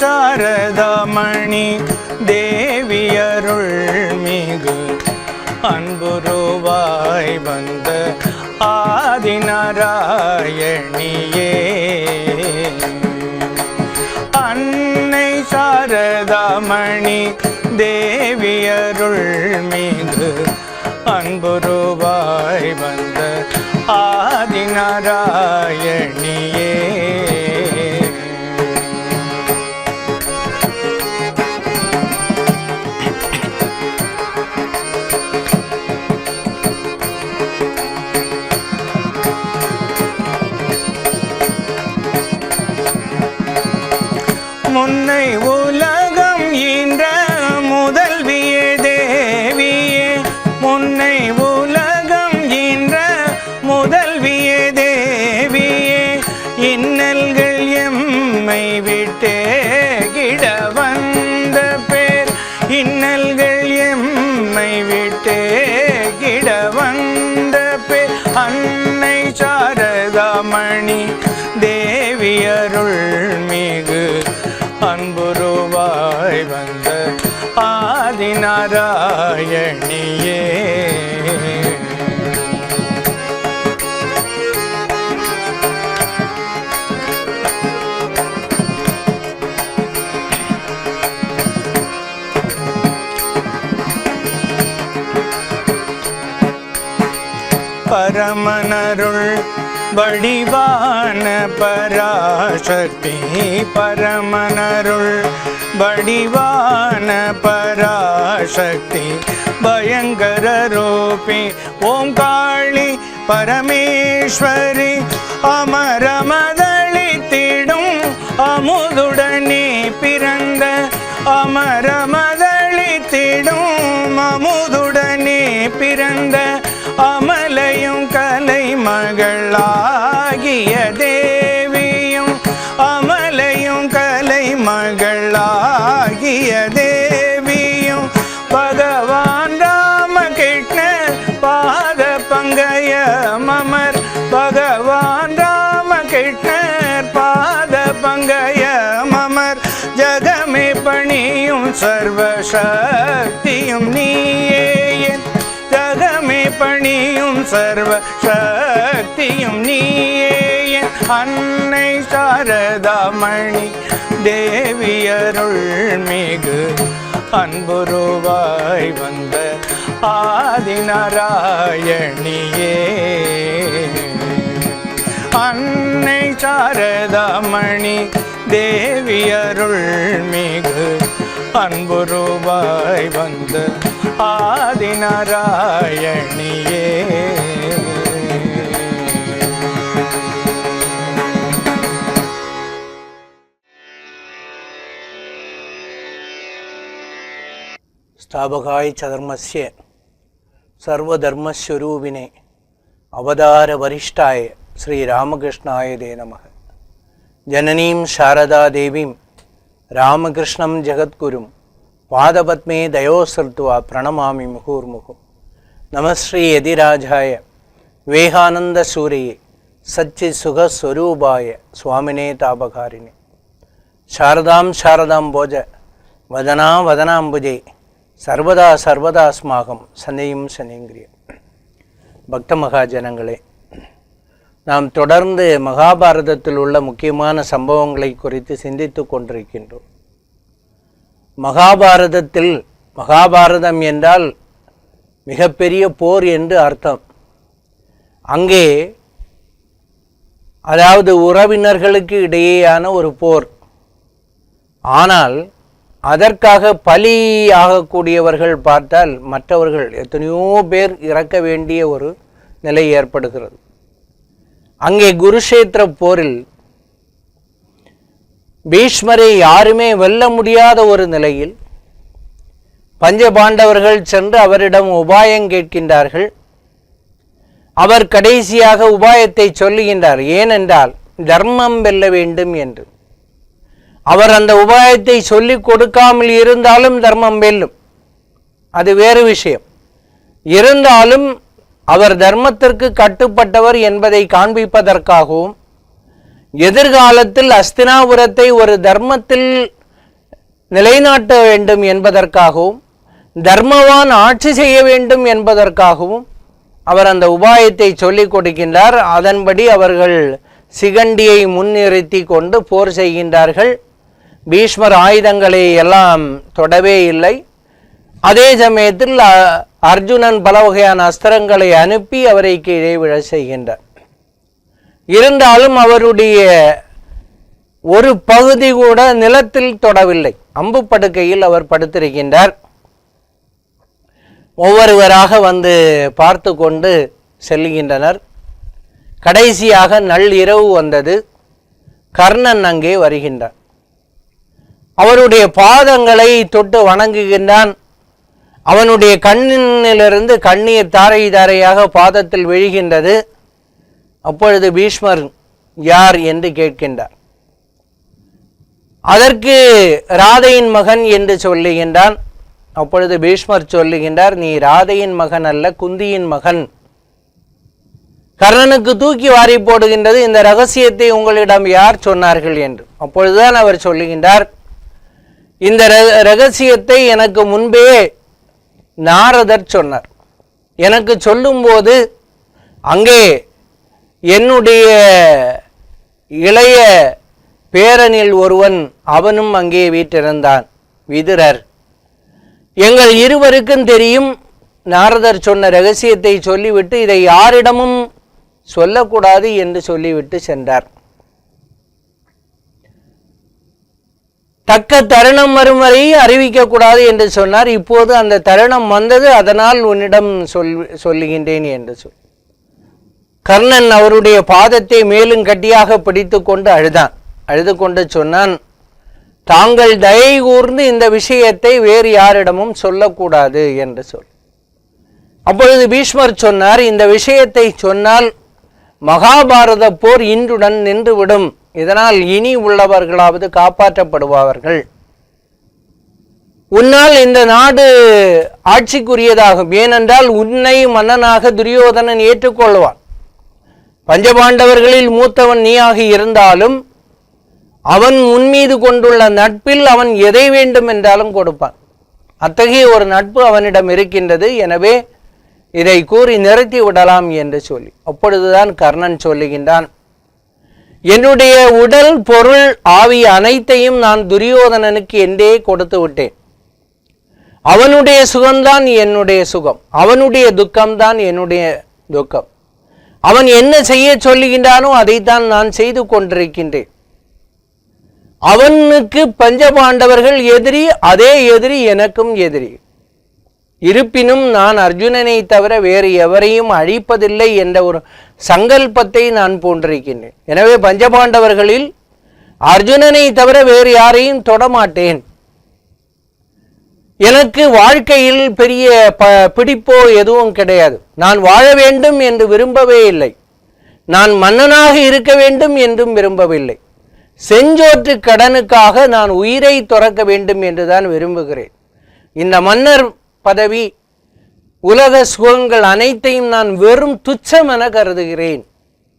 சாரதாமணி தேவியருள் மிகு அன்புருவாய் வந்த ஆதிநாராயணியே. அன்னை சாரதாமணி தேவியருள் மிகு அன்புருவாய் வந்த ஆதிநாராயணியே. முன்னை ஆதிநாராயணியே பரமனருள் வடிவான பராசக்தி பரமனருள் வடிவான பராசக்தி பயங்கர ரூபி ஓம் காளி பரமேஸ்வரி அமரமதளித்திடும் அமுதுடனே சர்வசக்தியும் நீயே என் ஜகமே பணியும் சர்வசக்தியும் நீயே என் அன்னை சாரதாமணி தேவியருள் மிகு அன்புருவாய் வந்த ஆதிநாராயணியே. அன்னை சாரதாமணி தேவியருள் மிகு அன்புருவாய் வந்த ஆதிநாராயணியே ஸ்தாபகாய் சதர்மஸ்ய சர்வதர்மஸ்வரூபினே. அவதார வரிஷ்டாய ஸ்ரீராமகிருஷ்ணாய தே நமக. ஜனனீம் சாரதா தேவீம் ராமகிருஷ்ணம் ஜெகத்குரும் பாதபத்மே தயோசிருத்வா பிரணமாமி முகூர்முகும் நமஸ்ரீ எதிராஜாய விவேகானந்த சூரியே சச்சி சுகஸ்வரூபாய சுவாமினே தாபகாரிணி சாரதாம் சாரதாம் போஜ வதனா வதனாம்புஜே சர்வதா சர்வதாஸ்மாகம் சனையும் சனேங்கிரியம் பக்த மகாஜனங்களே நாம் தொடர்ந்து மகாபாரதத்தில் உள்ள முக்கியமான சம்பவங்களை குறித்து சிந்தித்து கொண்டிருக்கின்றோம். மகாபாரதத்தில் மகாபாரதம் என்றால் மிகப்பெரிய போர் என்று அர்த்தம். அங்கே அதாவது உறவினர்களுக்கு இடையேயான ஒரு போர். ஆனால் அதற்காக பலி ஆகக்கூடியவர்கள் பார்த்தால் மற்றவர்கள் எத்தனையோ பேர் இறக்க வேண்டிய ஒரு நிலை ஏற்படுகிறது. அங்கே குருஷேத்திர போரில் பீஷ்மரை யாருமே வெல்ல முடியாத ஒரு நிலையில் பஞ்சபாண்டவர்கள் சென்று அவரிடம் உபாயம் கேட்கின்றார்கள். அவர் கடைசியாக உபாயத்தை சொல்லுகின்றார் ஏனென்றால் தர்மம் வெல்ல வேண்டும் என்று. அவர் அந்த உபாயத்தை சொல்லிக் கொடுக்காமல் இருந்தாலும் தர்மம் வெல்லும். அது வேறு விஷயம். இருந்தாலும் அவர் தர்மத்திற்கு கட்டுப்பட்டவர் என்பதை காண்பிப்பதற்காகவும் எதிர்காலத்தில் அஸ்தினாபுரத்தை ஒரு தர்மத்தில் நிலைநாட்ட வேண்டும் என்பதற்காகவும் தர்மவான் ஆட்சி செய்ய வேண்டும் என்பதற்காகவும் அவர் அந்த உபாயத்தை சொல்லிக் கொடுக்கின்றார். அதன்படி அவர்கள் சிகண்டியை முன்னிறுத்தி கொண்டு போர் செய்கின்றார்கள். பீஷ்மர் ஆயுதங்களை எல்லாம் தொடவே இல்லை. அதே சமயத்தில் அர்ஜுனன் பல வகையான அஸ்திரங்களை அனுப்பி அவரை கீழே விழ செய்கின்றார். இருந்தாலும் அவருடைய ஒரு பகுதி கூட நிலத்தில் தொடவில்லை. அம்பு படுக்கையில் அவர் படுத்திருக்கின்றார். ஒவ்வொருவராக வந்து பார்த்து கொண்டு செல்கின்றனர். கடைசியாக நள்ளிரவு வந்தது. கர்ணன் அங்கே வருகின்றார். அவருடைய பாதங்களை தொட்டு வணங்குகின்றான். அவனுடைய கண்ணிலிருந்து கண்ணீர் தாரை தாரையாக பாதத்தில் விழுகின்றது. அப்பொழுது பீஷ்மர் யார்? என்று கேட்கின்றார். அதற்கு ராதையின் மகன் என்று சொல்லுகின்றான். அப்பொழுது பீஷ்மர் சொல்லுகின்றார் நீ ராதையின் மகன் அல்ல குந்தியின் மகன். கர்ணனுக்கு தூக்கி வாரி போடுகின்றது இந்த ரகசியத்தை உங்களிடம் யார் சொன்னார்கள்? என்று. அப்பொழுதுதான் அவர் சொல்லுகின்றார் இந்த ர- ரகசியத்தை எனக்கு முன்பே நாரதர் சொன்னார். எனக்கு சொல்லும்போது அங்கே என்னுடைய இளைய பேரனில் ஒருவன் அவனும் அங்கே வீட்டிருந்தான் விதுரர். எங்கள் இருவருக்கும் தெரியும் நாரதர் சொன்ன ரகசியத்தை சொல்லிவிட்டு இதை யாரிடமும் சொல்லக்கூடாது என்று சொல்லிவிட்டு சென்றார். தக்க தருணம் வரும் வரை அறிவிக்கக்கூடாது என்று சொன்னார். இப்போது அந்த தருணம் வந்தது அதனால் உன்னிடம் சொல் சொல்லுகின்றேன் என்று சொல். கர்ணன் அவருடைய பாதத்தை மேலும் கட்டியாக பிடித்து கொண்டு அழுதான். அழுது கொண்டு சொன்னான் தாங்கள் தயை கூர்ந்து இந்த விஷயத்தை வேறு யாரிடமும் சொல்லக்கூடாது என்று சொல். அப்பொழுது பீஷ்மர் சொன்னார் இந்த விஷயத்தை சொன்னால் மகாபாரத போர் இன்றுடன் நின்றுவிடும். இதனால் இனி உள்ளவர்களாவது காப்பாற்றப்படுவார்கள் உன்னால் இந்த நாடு ஆட்சிக்குரியதாகும். ஏனென்றால் உன்னை மன்னனாக துரியோதனன் ஏற்றுக்கொள்வான். பஞ்சபாண்டவர்களில் மூத்தவன் நீயாக இருந்தாலும் அவன் உன்மீது கொண்டுள்ள நட்பில் அவன் எதை வேண்டும் என்றாலும் கொடுப்பான். அத்தகைய ஒரு நட்பு அவனிடம் இருக்கின்றது. எனவே இதை கூறி நிறுத்தி விடலாம் என்று சொல்லி. அப்பொழுதுதான் கர்ணன் சொல்லுகின்றான். என்னுடைய உடல் பொருள் ஆவி அனைத்தையும் நான் துரியோதனனுக்கு என்றே கொடுத்து விட்டேன். அவனுடைய சுகம்தான் என்னுடைய சுகம். அவனுடைய துக்கம்தான் என்னுடைய துக்கம். அவன் என்ன செய்ய சொல்லுகின்றானோ அதைத்தான் நான் செய்து கொண்டிருக்கின்றேன். அவனுக்கு பஞ்சபாண்டவர்கள் எதிரி அதே எதிரி எனக்கும் எதிரி. இருப்பினும் நான் அர்ஜுனனை தவிர வேறு எவரையும் அழிப்பதில்லை என்ற ஒரு சங்கல்பத்தை நான் போன்றிருக்கின்றேன். எனவே பஞ்சபாண்டவர்களில் அர்ஜுனனை தவிர வேறு யாரையும் தொடமாட்டேன். எனக்கு வாழ்க்கையில் பெரிய ப பிடிப்போ எதுவும் கிடையாது. நான் வாழ வேண்டும் என்று விரும்பவே இல்லை. நான் மன்னனாக இருக்க வேண்டும் என்றும் விரும்பவில்லை. செஞ்சோற்று கடனுக்காக நான் உயிரை துறக்க வேண்டும் என்றுதான் விரும்புகிறேன். இந்த மன்னர் பதவி உலக சுகங்கள் அனைத்தையும் நான் வெறும் துச்சம் என கருதுகிறேன்.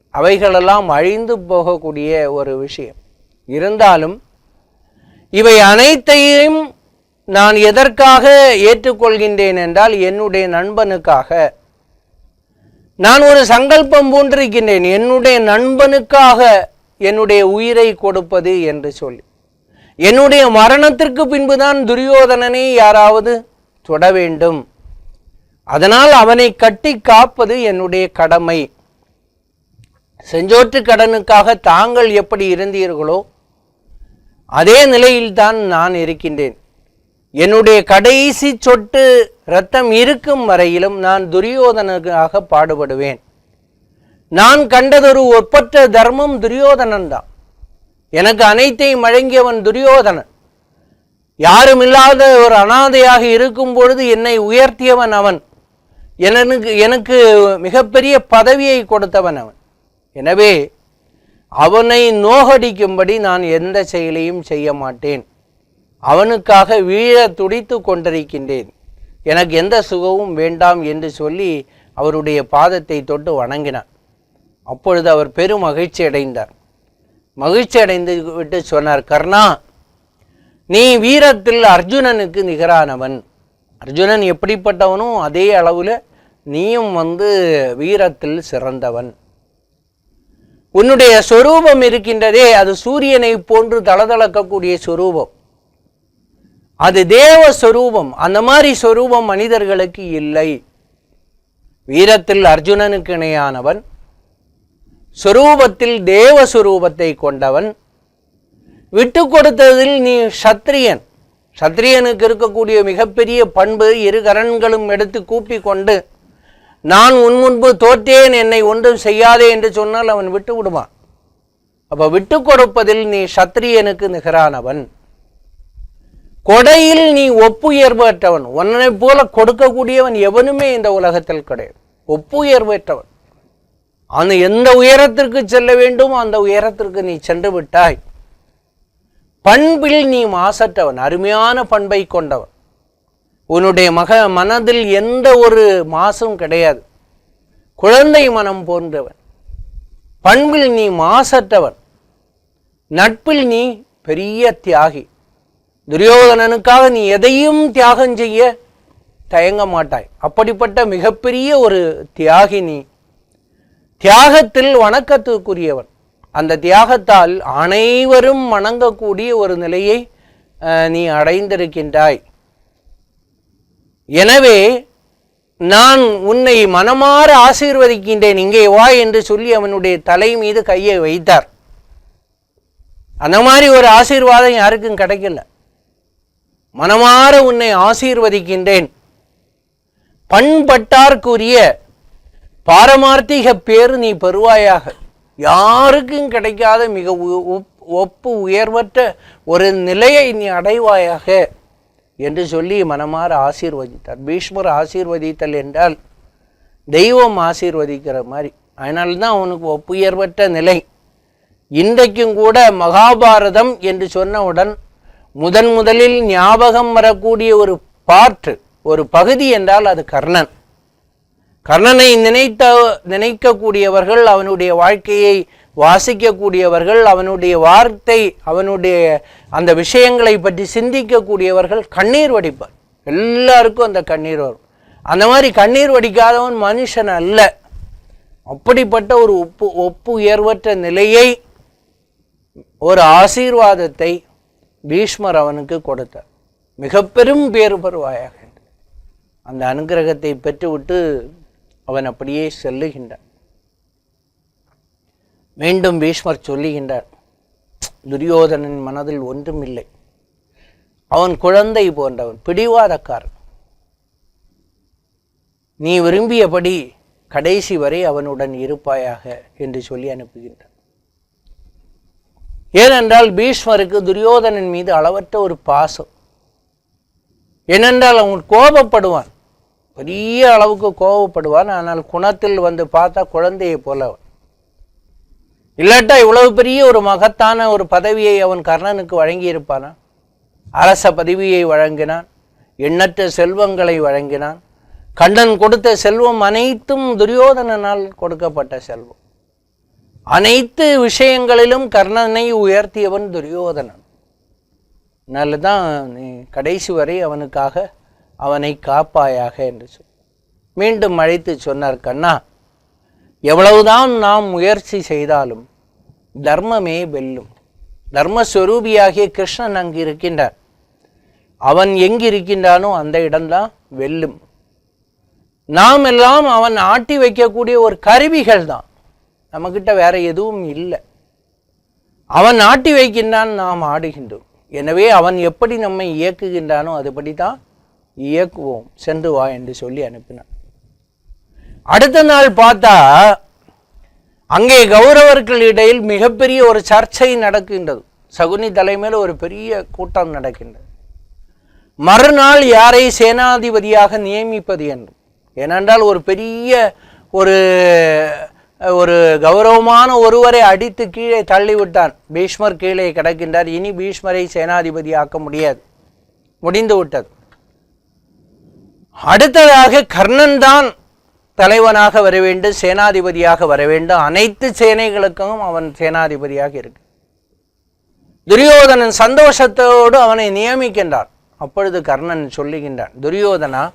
அவைகளெல்லாம் அழிந்து போகக்கூடிய ஒரு விஷயம். இருந்தாலும் இவை அனைத்தையும் நான் எதற்காக ஏற்றுக்கொள்கின்றேன் என்றால் என்னுடைய நண்பனுக்காக. நான் ஒரு சங்கல்பம் பூண்டிருக்கின்றேன் என்னுடைய நண்பனுக்காக என்னுடைய உயிரை கொடுப்பது என்று சொல்லி. என்னுடைய மரணத்திற்கு பின்புதான் துரியோதனனை யாராவது தொட வேண்டும். அதனால் அவனை கட்டி காப்பது என்னுடைய கடமை. செஞ்சோற்று கடனுக்காக தாங்கள் எப்படி இருந்தீர்களோ அதே நிலையில்தான் நான் இருக்கின்றேன். என்னுடைய கடைசி சொட்டு இரத்தம் இருக்கும் வரையிலும் நான் துரியோதனுக்காக பாடுபடுவேன். நான் கண்டதொரு ஒப்பற்ற தர்மம் துரியோதனன் தான் எனக்கு அனைத்தையும் வழங்கியவன் துரியோதனன். யாரும் இல்லாத ஒரு அனாதையாக இருக்கும் பொழுது என்னை உயர்த்தியவன் அவன். எனக்கு எனக்கு மிகப்பெரிய பதவியை கொடுத்தவன் அவன். எனவே அவனை நோகடிக்கும்படி நான் எந்த செயலையும் செய்ய மாட்டேன். அவனுக்காக வீழ துடித்து கொண்டிருக்கின்றேன். எனக்கு எந்த சுகமும் வேண்டாம் என்று சொல்லி அவருடைய பாதத்தை தொட்டு வணங்கினான். அப்பொழுது அவர் பெரும் மகிழ்ச்சி அடைந்தார். மகிழ்ச்சி அடைந்து விட்டு சொன்னார் கர்ணா நீ வீரத்தில் அர்ஜுனனுக்கு நிகரானவன். அர்ஜுனன் எப்படிப்பட்டவனும் அதே அளவில் நீயும் வந்து வீரத்தில் சிறந்தவன். உன்னுடைய சொரூபம் இருக்கின்றதே அது சூரியனை போன்று தளதளக்கக்கூடிய சொரூபம். அது தேவ சொரூபம். அந்த மாதிரி சொரூபம் மனிதர்களுக்கு இல்லை. வீரத்தில் அர்ஜுனனுக்கு இணையானவன். சொரூபத்தில் தேவ சொரூபத்தை கொண்டவன். விட்டு கொடுத்ததில் நீ சத்திரியன் சத்திரியனுக்கு இருக்கக்கூடிய மிகப்பெரிய பண்பு இரு கரன்களும் எடுத்து கூப்பி கொண்டு நான் உன் முன்பு தோற்றேன் என்னை ஒன்றும் செய்யாதே என்று சொன்னால் அவன் விட்டு விடுவான். அப்போ விட்டு கொடுப்பதில் நீ சத்திரியனுக்கு நிகரானவன். கொடையில் நீ ஒப்புயர்வற்றவன். உன்னை போல கொடுக்கக்கூடியவன் எவனுமே இந்த உலகத்தில் கிடையாது. ஒப்புயர்வற்றவன். அந்த எந்த உயரத்திற்கு செல்ல வேண்டும் அந்த உயரத்திற்கு நீ சென்று விட்டாய். பண்பில் நீ மாசற்றவன் அருமையான பண்பை கொண்டவன். உன்னுடைய மக மனதில் எந்த ஒரு மாசும் கிடையாது. குழந்தை மனம் போன்றவன். பண்பில் நீ மாசற்றவன். நட்பில் நீ பெரிய தியாகி. துரியோதனனுக்காக நீ எதையும் தியாகம் செய்ய தயங்க மாட்டாய். அப்படிப்பட்ட மிகப்பெரிய ஒரு தியாகி நீ. தியாகத்தில் வணக்கத்துக்குரியவன். அந்த தியாகத்தால் அனைவரும் வணங்கக்கூடிய ஒரு நிலையை நீ அடைந்திருக்கின்றாய். எனவே நான் உன்னை மனமாற ஆசீர்வதிக்கின்றேன் இங்கே வா என்று சொல்லி அவனுடைய தலை மீது கையை வைத்தார். அந்த மாதிரி ஒரு ஆசீர்வாதம் யாருக்கும் கிடைக்கல. மனமாற உன்னை ஆசீர்வதிக்கின்றேன். பண்பட்டார்க்குரிய பாரமார்த்திக பேர் நீ பெறுவாயாக. யாருக்கும் கிடைக்காத மிக உ- ஒப்பு உயர்வற்ற ஒரு நிலையை நீ அடைவாயாக என்று சொல்லி மனமாற ஆசீர்வதித்தார். பீஷ்மர் ஆசீர்வதித்தல் என்றால் தெய்வம் ஆசீர்வதிக்கிற மாதிரி. அதனால்தான் அவனுக்கு ஒப்புயர்வற்ற நிலை. இன்றைக்கும் கூட மகாபாரதம் என்று சொன்னவுடன் முதன் முதலில் ஞாபகம் வரக்கூடிய ஒரு பார்ட் ஒரு பகுதி என்றால் அது கர்ணன். கர்ணனை நினைத்த நினைக்கக்கூடியவர்கள் அவனுடைய வாழ்க்கையை வாசிக்கக்கூடியவர்கள் அவனுடைய வார்த்தை அவனுடைய அந்த விஷயங்களை பற்றி சிந்திக்கக்கூடியவர்கள் கண்ணீர் வடிப்பார். எல்லாருக்கும் அந்த கண்ணீர் வரும். அந்த மாதிரி கண்ணீர் வடிக்காதவன் மனுஷன் அல்ல. அப்படிப்பட்ட ஒரு ஒப்பு ஒப்பு உயர்வற்ற நிலையை ஒரு ஆசீர்வாதத்தை பீஷ்மர் அவனுக்கு கொடுத்தார். மிக பெரும் பேறு பெறுவாயாக அந்த அனுக்கிரகத்தை பெற்றுவிட்டு அவன் அப்படியே செல்லுகின்றான். மீண்டும் பீஷ்மர் சொல்லுகின்றார் துரியோதனன் மனதில் ஒன்றும் இல்லை. அவன் குழந்தை போன்றவன் பிடிவாதக்காரன். நீ விரும்பியபடி கடைசி வரை அவனுடன் இருப்பாயாக என்று சொல்லி அனுப்புகின்றான். ஏனென்றால் பீஷ்மருக்கு துரியோதனன் மீது அளவற்ற ஒரு பாசம். ஏனென்றால் அவன் கோபப்படுவான். பெரிய அளவுக்கு கோபப்படுவான் ஆனால் குணத்தில் வந்து பார்த்தா குழந்தையை போல அவன் இல்லாட்டா இவ்வளவு பெரிய ஒரு மகத்தான ஒரு பதவியை அவன் கர்ணனுக்கு வழங்கியிருப்பானா? அரச பதவியை வழங்கினான். எண்ணற்ற செல்வங்களை வழங்கினான். கண்ணன் கொடுத்த செல்வம் அனைத்தும் துரியோதனனால் கொடுக்கப்பட்ட செல்வம். அனைத்து விஷயங்களிலும் கர்ணனை உயர்த்தியவன் துரியோதனன். அதனால தான் நீ கடைசி வரை அவனுக்காக அவனை காப்பாயாக என்று சொல். மீண்டும் அழைத்து சொன்னார் கண்ணா எவ்வளவுதான் நாம் முயற்சி செய்தாலும் தர்மமே வெல்லும். தர்மஸ்வரூபியாகிய கிருஷ்ணன் அங்கு இருக்கின்றார். அவன் எங்கு இருக்கின்றானோ அந்த இடம்தான் வெல்லும். நாம் எல்லாம் அவன் ஆட்டி வைக்கக்கூடிய ஒரு கருவிகள் தான் நம்மக்கிட்ட வேற எதுவும் இல்லை. அவன் ஆட்டி வைக்கின்றான் நாம் ஆடுகின்றோம். எனவே அவன் எப்படி நம்மை இயக்குகின்றானோ அதுபடி தான் இயக்குவோம் சென்று வா என்று சொல்லி அனுப்பினான். அடுத்த நாள் பார்த்தா அங்கே கௌரவர்கள் இடையில் மிகப்பெரிய ஒரு சர்ச்சை நடக்கின்றது. சகுனி தலைமையில் ஒரு பெரிய கூட்டம் நடக்கின்றது. மறுநாள் யாரை சேனாதிபதியாக நியமிப்பது என்று ஏனென்றால் ஒரு பெரிய ஒரு ஒரு கௌரவமான ஒருவரை அடித்து கீழே தள்ளிவிட்டான். பீஷ்மர் கீழே கிடக்கின்றார். இனி பீஷ்மரை சேனாதிபதியாக்க முடியாது. முடிந்து விட்டது. அடுத்ததாக கர்ணன் தான் தலைவனாக வர வேண்டும் சேனாதிபதியாக வர வேண்டும். அனைத்து சேனைகளுக்கும் அவன் சேனாதிபதியாக இருக்கு. துரியோதனன் சந்தோஷத்தோடு அவனை நியமிக்கின்றான். அப்பொழுது கர்ணன் சொல்லுகின்றான் துரியோதனா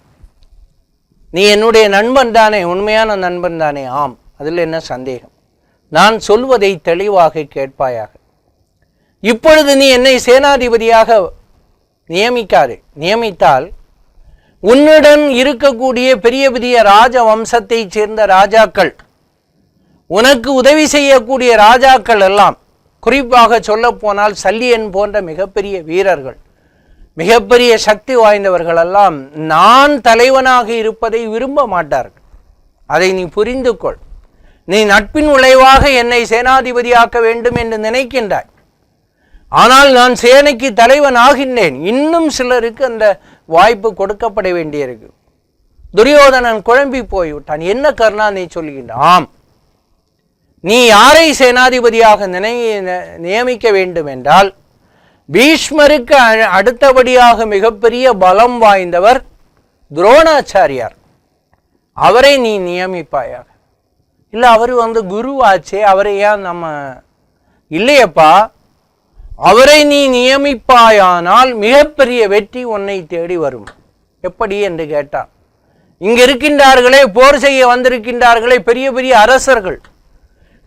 நீ என்னுடைய நண்பன் தானே உண்மையான நண்பன் தானே? ஆம். அதில் என்ன சந்தேகம்? நான் சொல்வதை தெளிவாக கேட்பாயாக. இப்பொழுது நீ என்னை சேனாதிபதியாக நியமிக்காது நியமித்தால் உன்னுடன் இருக்கக்கூடிய பெரிய பெரிய ராஜ வம்சத்தைச் சேர்ந்த ராஜாக்கள் உனக்கு உதவி செய்யக்கூடிய ராஜாக்கள் எல்லாம் குறிப்பாக சொல்லப்போனால் சல்லியன் போன்ற மிகப்பெரிய வீரர்கள் மிகப்பெரிய சக்தி வாய்ந்தவர்கள் எல்லாம் நான் தலைவனாக இருப்பதை விரும்ப மாட்டார்கள். அதை நீ புரிந்து கொள். நீ நட்பின் விளைவாக என்னை சேனாதிபதியாக்க வேண்டும் என்று நினைக்கின்றாய். ஆனால் நான் சேனைக்கு தலைவன் ஆகின்றேன் இன்னும் சிலருக்கு அந்த வாய்ப்பு கொடுக்கப்பட வேண்டியிருக்கு. துரியோதனன் குழம்பி போய்விட்டான். என்ன கர்ணா நீ சொல்கின்றான் ஆம் நீ யாரை சேனாதிபதியாக நினை நியமிக்க வேண்டும் என்றால் பீஷ்மருக்கு அ- அடுத்தபடியாக மிகப்பெரிய பலம் வாய்ந்தவர் துரோணாச்சாரியார். அவரை நீ நியமிப்பாயாக. இல்லை அவர் வந்து குருவாச்சே அவரை ஏன் நம்ம இல்லையப்பா. அவரை நீ நியமிப்பாயானால் மிகப்பெரிய வெற்றி உன்னை தேடி வரும். எப்படி என்று கேட்டான். இங்கு இருக்கின்றார்களே போர் செய்ய வந்திருக்கின்றார்களே பெரிய பெரிய அரசர்கள்.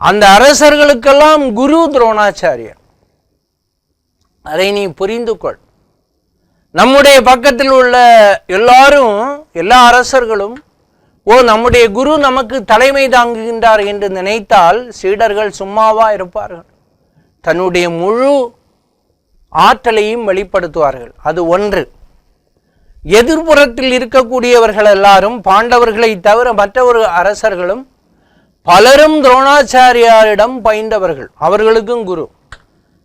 அந்த அரசர்களுக்கெல்லாம் குரு துரோணாச்சாரியர். அதை நீ புரிந்து கொள். நம்முடைய பக்கத்தில் உள்ள எல்லாரும் எல்லா அரசர்களும் ஓ நம்முடைய குரு நமக்கு தலைமை தாங்குகின்றார் என்று நினைத்தால் சீடர்கள் சும்மாவா இருப்பார்கள். தன்னுடைய முழு ஆற்றலையும் வெளிப்படுத்துவார்கள். அது ஒன்று. எதிர்ப்புறத்தில் இருக்கக்கூடியவர்கள் எல்லாரும் பாண்டவர்களை தவிர மற்றவர் அரசர்களும் பலரும் துரோணாச்சாரியாரிடம் பயின்றவர்கள். அவர்களுக்கும் குரு.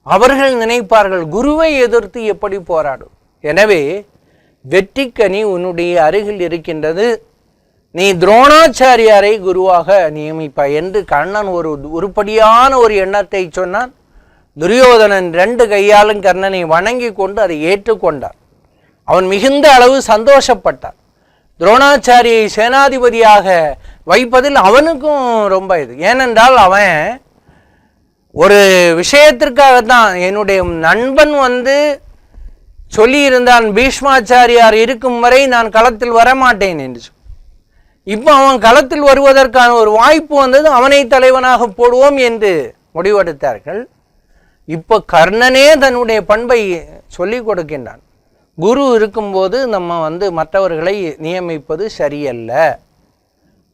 அவர்கள் நினைப்பார்கள் குருவை எதிர்த்து எப்படி போராடும்? எனவே வெற்றிக்கனி உன்னுடைய அருகில் இருக்கின்றது. நீ துரோணாச்சாரியாரை குருவாக நியமிப்பாய் என்று கண்ணன் ஒரு உருப்படியான ஒரு எண்ணத்தை சொன்னான். துரியோதனன் ரெண்டு கையாலும் கர்ணனை வணங்கி கொண்டு அதை ஏற்றுக்கொண்டார். அவன் மிகுந்த அளவு சந்தோஷப்பட்டான். துரோணாச்சாரியை சேனாதிபதியாக வைப்பதில் அவனுக்கும் ரொம்ப இது. ஏனென்றால் அவன் ஒரு விஷயத்திற்காகத்தான் என்னுடைய நண்பன் வந்து சொல்லியிருந்தான் பீஷ்மாச்சாரியார் இருக்கும் வரை நான் களத்தில் வரமாட்டேன் என்று இப்போ அவன் களத்தில் வருவதற்கான ஒரு வாய்ப்பு வந்தது அவனை தலைவனாக போடுவோம் என்று முடிவெடுத்தார்கள். இப்போ கர்ணனே தன்னுடைய பண்பை சொல்லிக் கொடுக்கின்றான். குரு இருக்கும்போது நம்ம வந்து மற்றவர்களை நியமிப்பது சரியல்ல.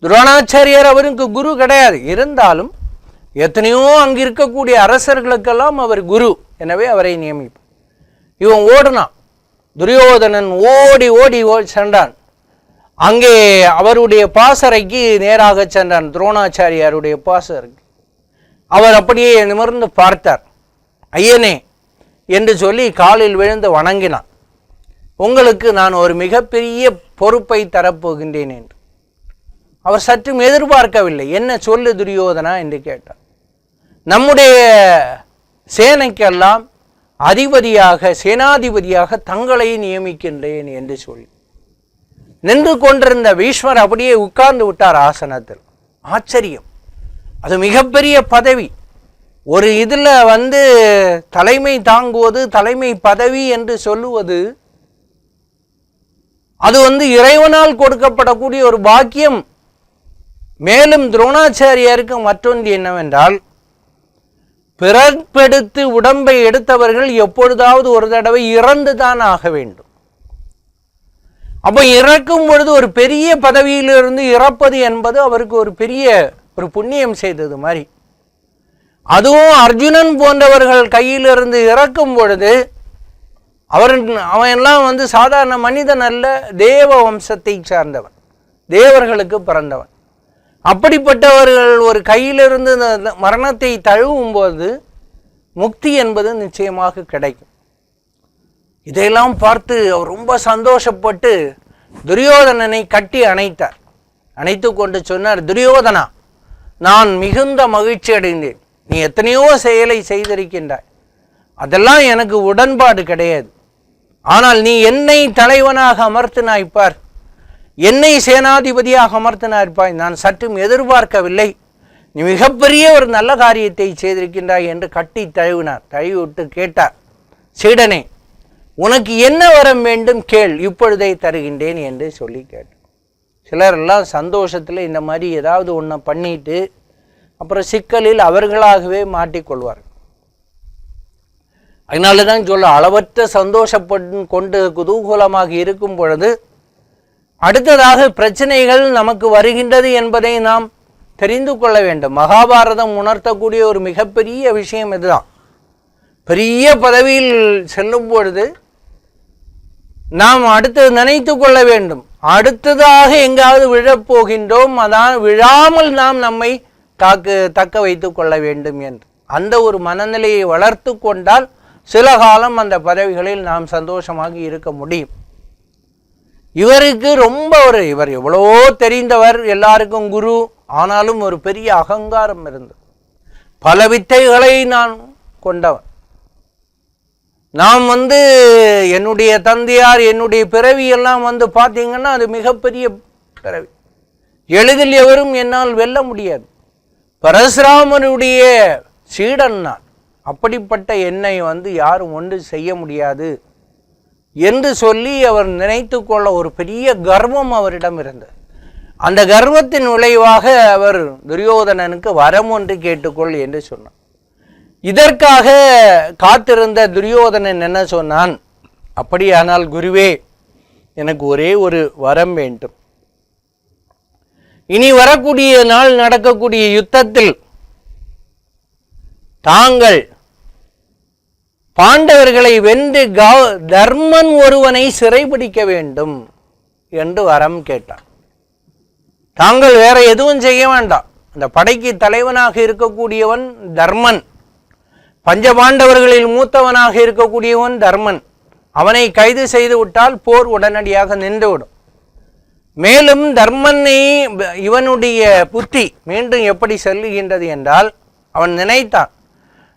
துரோணாச்சாரியார் அவருக்கு குரு கிடையாது. இருந்தாலும் எத்தனையோ அங்கே இருக்கக்கூடிய அரசர்களுக்கெல்லாம் அவர் குரு. எனவே அவரை நியமிப்பார் இவன் ஓடினான். துரியோதனன் ஓடி ஓடி ஓடி சென்றான். அங்கே அவருடைய பாசறைக்கு நேராக சென்றான் துரோணாச்சாரியாருடைய பாசறைக்கு. அவர் அப்படியே நிமிர்ந்து பார்த்தார். ஐயனே என்று சொல்லி காலில் விழுந்து வணங்கினான். உங்களுக்கு நான் ஒரு மிகப்பெரிய பொறுப்பை தரப்போகின்றேன் என்று. அவர் சற்றும் எதிர்பார்க்கவில்லை. என்ன சொல்லு துரியோதனா என்று கேட்டார். நம்முடைய சேனைக்கெல்லாம் அதிபதியாக சேனாதிபதியாக தங்களை நியமிக்கின்றேன் என்று சொல்லி. நின்று கொண்டிருந்த பீஷ்மர் அப்படியே உட்கார்ந்து விட்டார் ஆசனத்தில். ஆச்சரியம். அது மிகப்பெரிய பதவி. ஒரு இதில் வந்து தலைமை தாங்குவது தலைமை பதவி என்று சொல்லுவது அது வந்து இறைவனால் கொடுக்கப்படக்கூடிய ஒரு பாக்கியம். மேலும் துரோணாச்சாரியாருக்கு மற்றொன்று என்னவென்றால் பிறப்பெடுத்து உடம்பை எடுத்தவர்கள் எப்பொழுதாவது ஒரு தடவை இறந்துதான் ஆக வேண்டும். அப்போ இறக்கும் பொழுது ஒரு பெரிய பதவியிலிருந்து இறப்பது என்பது அவருக்கு ஒரு பெரிய ஒரு புண்ணியம் செய்தது மாதிரி. அதுவும் அர்ஜுனன் போன்றவர்கள் கையிலிருந்து இறக்கும் பொழுது அவர் அவன் எல்லாம் வந்து சாதாரண மனிதன் அல்ல தேவ வம்சத்தை சார்ந்தவன். தேவர்களுக்கு பிறந்தவன். அப்படிப்பட்டவர்கள் ஒரு கையிலிருந்து மரணத்தை தழுவும் போது முக்தி என்பது நிச்சயமாக கிடைக்கும். இதையெல்லாம் பார்த்து அவர் ரொம்ப சந்தோஷப்பட்டு துரியோதனனை கட்டி அணைத்தார். அணைத்து கொண்டு சொன்னார் துரியோதனா நான் மிகுந்த மகிழ்ச்சி அடைந்தேன் நீ எத்தனையோ செயலை செய்திருக்கின்றாய். அதெல்லாம் எனக்கு உடன்பாடு கிடையாது. ஆனால் நீ என்னை தலைவனாக அமர்த்தினாய் பார். என்னை சேனாதிபதியாக அமர்த்தினாய் பாய். நான் சற்றும் எதிர்பார்க்கவில்லை. நீ மிகப்பெரிய ஒரு நல்ல காரியத்தை செய்திருக்கின்றாய் என்று கட்டி தழுவினார். தழுவி விட்டு கேட்டார் சீடனே உனக்கு என்ன வரம் வேண்டும் கேள். இப்பொழுதே தருகின்றேன் என்று சொல்லி கேட்டார். சிலரெல்லாம் சந்தோஷத்தில் இந்த மாதிரி ஏதாவது ஒன்றை பண்ணிட்டு அப்புறம் சிக்கலில் அவர்களாகவே மாட்டிக்கொள்வார்கள். அதனால தான் சொல்ல அளவற்ற சந்தோஷப்பட்டு கொண்டு குதூகூலமாக இருக்கும் பொழுது அடுத்ததாக பிரச்சனைகள் நமக்கு வருகின்றது என்பதை நாம் தெரிந்து கொள்ள வேண்டும். மகாபாரதம் உணர்த்தக்கூடிய ஒரு மிகப்பெரிய விஷயம் இதுதான். பெரிய பதவியில் செல்லும் பொழுது நாம் அடுத்தது நினைத்து கொள்ள வேண்டும். அடுத்ததாக எங்காவது விழப்போகின்றோம் அதான் விழாமல் நாம் நம்மை தாக்கு தக்க வைத்து கொள்ள வேண்டும் என்று. அந்த ஒரு மனநிலையை வளர்த்து கொண்டால் சில காலம் அந்த பதவிகளில் நாம் சந்தோஷமாக இருக்க முடியும். இவருக்கு ரொம்ப ஒரு இவர் எவ்வளவோ தெரிந்தவர் எல்லாருக்கும் குரு ஆனாலும் ஒரு பெரிய அகங்காரம் இருந்தது. பல வித்தைகளை நான் கொண்டவன். நாம் வந்து என்னுடைய தந்தையார் என்னுடைய பிறவி எல்லாம் வந்து பார்த்தீங்கன்னா அது மிகப்பெரிய பிறவி. எளிதில் எவரும் என்னால் வெல்ல முடியாது. பரசுராமனுடைய சீடன் நான் அப்படிப்பட்ட என்னை வந்து யாரும் ஒன்று செய்ய முடியாது என்று சொல்லி அவர் நினைத்து கொள்ள ஒரு பெரிய கர்வம் அவரிடம் இருந்தது. அந்த கர்வத்தின் விளைவாக அவர் துரியோதனனுக்கு வரம் ஒன்று கேட்டுக்கொள் என்று சொன்னார். இதற்காக காத்திருந்த துரியோதனன் என்ன சொன்னான்? அப்படியானால் குருவே எனக்கு ஒரே ஒரு வரம் வேண்டும். இனி வரக்கூடிய நாள் நடக்கக்கூடிய யுத்தத்தில் தாங்கள் பாண்டவர்களை வென்று கா- தர்மன் ஒருவனை சிறைபிடிக்க வேண்டும் என்று வரம் கேட்டான். தாங்கள் வேற எதுவும் செய்ய வேண்டாம். அந்த படைக்கு தலைவனாக இருக்கக்கூடியவன் தர்மன். பஞ்சபாண்டவர்களில் மூத்தவனாக இருக்கக்கூடியவன் தர்மன். அவனை கைது செய்து விட்டால் போர் உடனடியாக நின்றுவிடும். மேலும் தர்மனை இவனுடைய புத்தி மீண்டும் எப்படி செல்லுகின்றது என்றால் அவன் நினைத்தான்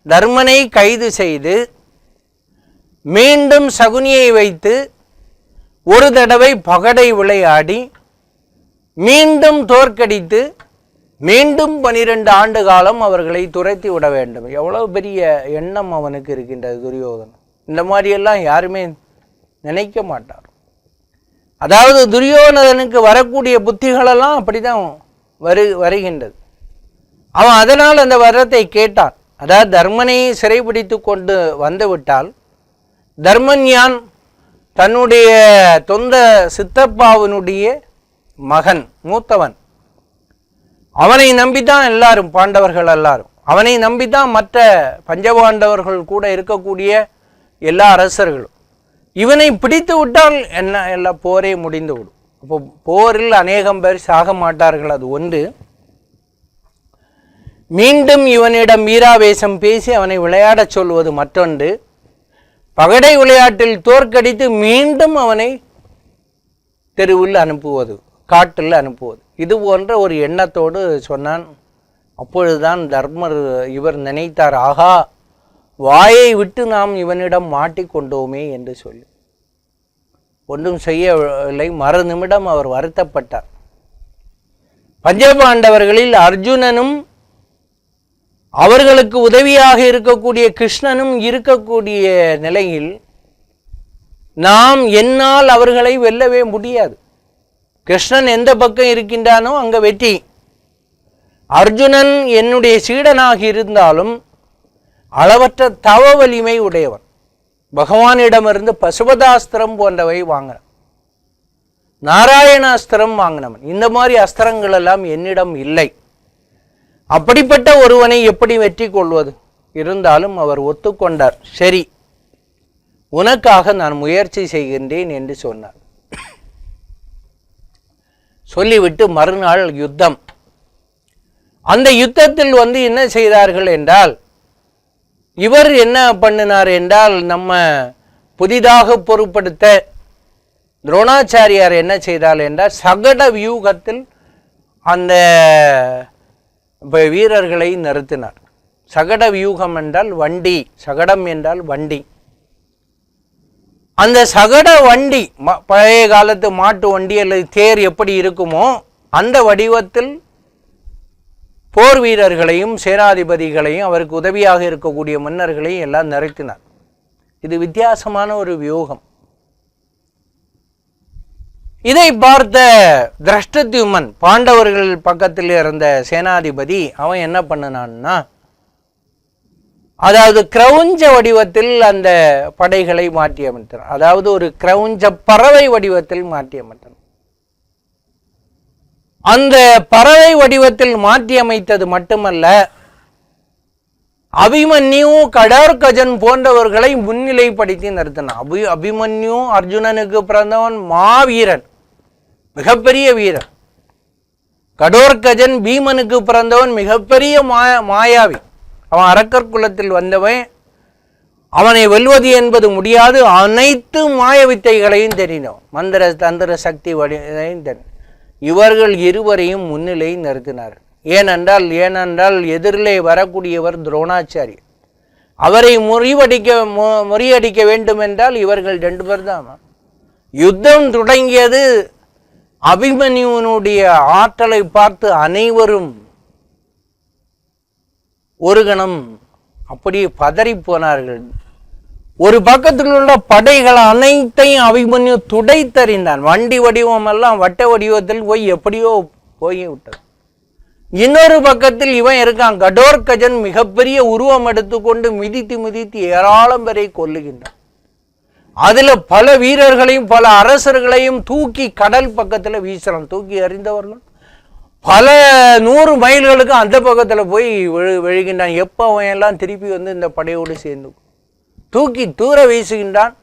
தர்மனை கைது செய்து மீண்டும் சகுனியை வைத்து ஒரு தடவை பகடை விளையாடி மீண்டும் தோற்கடித்து மீண்டும் பனிரெண்டு ஆண்டு காலம் அவர்களை துரத்தி விட வேண்டும். எவ்வளவு பெரிய எண்ணம் அவனுக்கு இருக்கின்றது துரியோதனன். இந்த மாதிரியெல்லாம் யாருமே நினைக்க மாட்டார் அதாவது துரியோதனனுக்கு வரக்கூடிய புத்திகளெல்லாம் அப்படிதான் வரு வருகின்றது. அவன் அதனால் அந்த வரத்தை கேட்டான். அதாவது தர்மனை சிறைபிடித்து கொண்டு வந்துவிட்டால் தர்மன்யான் தன்னுடைய தொந்த சித்தப்பாவினுடைய மகன் மூத்தவன். அவனை நம்பித்தான் எல்லாரும் பாண்டவர்கள் எல்லாரும். அவனை நம்பித்தான் மற்ற பஞ்சபாண்டவர்கள் கூட இருக்கக்கூடிய எல்லா அரசர்களும். இவனை பிடித்து விட்டால் என்ன எல்லாம் போரே முடிந்து விடும். அப்போ போரில் அநேகம் பேர் சாக மாட்டார்கள் அது ஒன்று. மீண்டும் இவனிடம் வீராவேசம் பேசி அவனை விளையாடச் சொல்வது மற்றொன்று. பகடை விளையாட்டில் தோற்கடித்து மீண்டும் அவனை தெருவில் அனுப்புவது காட்டில் அனுப்புவது. இது போன்ற ஒரு எண்ணத்தோடு சொன்னான். அப்பொழுதுதான் தர்மர் இவர் நினைத்தார் ஆகா வாயை விட்டு நாம் இவனிடம் மாட்டிக்கொண்டோமே என்று சொல்லி. ஒன்றும் செய்யவில்லை. மறு நிமிடம் அவர் வருத்தப்பட்டார். பஞ்சபாண்டவர்களில் அர்ஜுனனும் அவர்களுக்கு உதவியாக இருக்கக்கூடிய கிருஷ்ணனும் இருக்கக்கூடிய நிலையில் நாம் என்னால் அவர்களை வெல்லவே முடியாது. கிருஷ்ணன் எந்த பக்கம் இருக்கின்றானோ அங்கே வெற்றி. அர்ஜுனன் என்னுடைய சீடனாக இருந்தாலும் அளவற்ற தவ வலிமை உடையவன். பகவானிடமிருந்து பசுபதாஸ்திரம் போன்றவை வாங்கினான் நாராயணாஸ்திரம் வாங்கினவன். இந்த மாதிரி அஸ்திரங்கள் எல்லாம் என்னிடம் இல்லை. அப்படிப்பட்ட ஒருவனை எப்படி வெற்றி கொள்வது? இருந்தாலும் அவர் ஒத்துக்கொண்டார். சரி உனக்காக நான் முயற்சி செய்கின்றேன் என்று சொன்னார். சொல்லிவிட்டு மறுநாள் யுத்தம். அந்த யுத்தத்தில் வந்து என்ன செய்தார்கள் என்றால் இவர் என்ன பண்ணினார் என்றால் நம்ம புதிதாக பொருட்படுத்த துரோணாச்சாரியார் என்ன செய்தார் என்றால் சகட வியூகத்தில் அந்த வீரர்களை நிறுத்தினார். சகட வியூகம் என்றால் வண்டி சகடம் என்றால் வண்டி. அந்த சகட வண்டி ம- பழைய காலத்து மாட்டு வண்டி அல்லது தேர் எப்படி இருக்குமோ அந்த வடிவத்தில் போர் வீரர்களையும் சேனாதிபதிகளையும் அவருக்கு உதவியாக இருக்கக்கூடிய மன்னர்களையும் எல்லாம் நிறுத்தினார் இது வித்தியாசமான ஒரு வியூகம். இதை பார்த்த திரஷ்டத்யுமன் பாண்டவர்கள் பக்கத்தில் இருந்த சேனாதிபதி அவன் என்ன பண்ணினான்னா அதாவது கிரவுஞ்ச வடிவத்தில் அந்த படைகளை மாற்றி அமைத்தான் அதாவது ஒரு கிரவுஞ்ச பறவை வடிவத்தில் மாற்றி அமைத்தான் அந்த பறவை வடிவத்தில் மாற்றி அமைத்தது மட்டுமல்ல அபிமன்யு கடற்கஜன் போன்றவர்களை முன்னிலைப்படுத்தி நிறுத்தினான் அபி அபிமன்யு அர்ஜுனனுக்கு பிறந்தவன் மாவீரன் மிகப்பெரிய வீரன். கடோர்கஜன் பீமனுக்கு பிறந்தவன் மிகப்பெரிய மாய மாயாவி. அவன் அரக்கர் குலத்தில் வந்தவன். அவனை வெல்வது என்பது முடியாது. அனைத்து மாய வித்தைகளையும் தெரிந்தவன். மந்திர தந்திர சக்தி வடிவையும் தெரி இவர்கள் இருவரையும் முன்னிலை நிறுத்தினார். ஏனென்றால் ஏனென்றால் எதிரிலே வரக்கூடியவர் துரோணாச்சாரி. அவரை முறிவடிக்க மு- முறியடிக்க வேண்டும் என்றால் இவர்கள் ரெண்டு பேர் தான் யுத்தம் தொடங்கியது அபிமன்யுவனுடைய ஆற்றலை பார்த்து அனைவரும் ஒரு கணம் அப்படியே பதறி போனார்கள். ஒரு பக்கத்தில் உள்ள படைகள் அனைத்தையும் அபிமன்யு துடைத்தறிந்தான். வண்டி வடிவம் எல்லாம் வட்ட வடிவத்தில் போய் எப்படியோ போய் விட்டது இன்னொரு பக்கத்தில் இவன் இருக்கான். கடோர்கஜன் மிகப்பெரிய உருவம் எடுத்துக்கொண்டு மிதித்து மிதித்து ஏராளம் பேரை கொல்லுகின்றான். அதுல பல வீரர்களையும் பல அரசர்களையும் தூக்கி கடல் பக்கத்துல வீசுறான் தூக்கி அறிந்தவர்களும் பல நூறு மைல்களுக்கு அந்த பக்கத்துல போய் விழு விழுகின்றான். எப்போ அவன் எல்லாம் திருப்பி வந்து இந்த படையோடு சேர்ந்து தூக்கி தூர வீசுகின்றான்.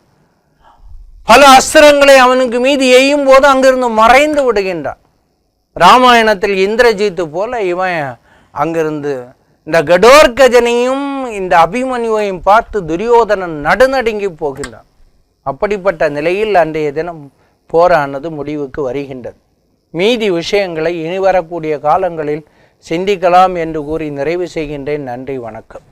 பல அஸ்திரங்களை அவனுக்கு மீது எய்யும் போது அங்கிருந்து மறைந்து விடுகின்றான். ராமாயணத்தில் இந்திரஜித்து போல இவன் அங்கிருந்து இந்த கடோர்கஜனையும் இந்த அபிமன்யுவையும் பார்த்து துரியோதனன் நடுநடுங்கி போகின்றான். அப்படிப்பட்ட நிலையில் அன்றைய தினம் போரானது முடிவுக்கு வருகின்றது. மீதி விஷயங்களை இனி வரக்கூடிய காலங்களில் சிந்திக்கலாம் என்று கூறி நிறைவு செய்கின்றேன். நன்றி வணக்கம்.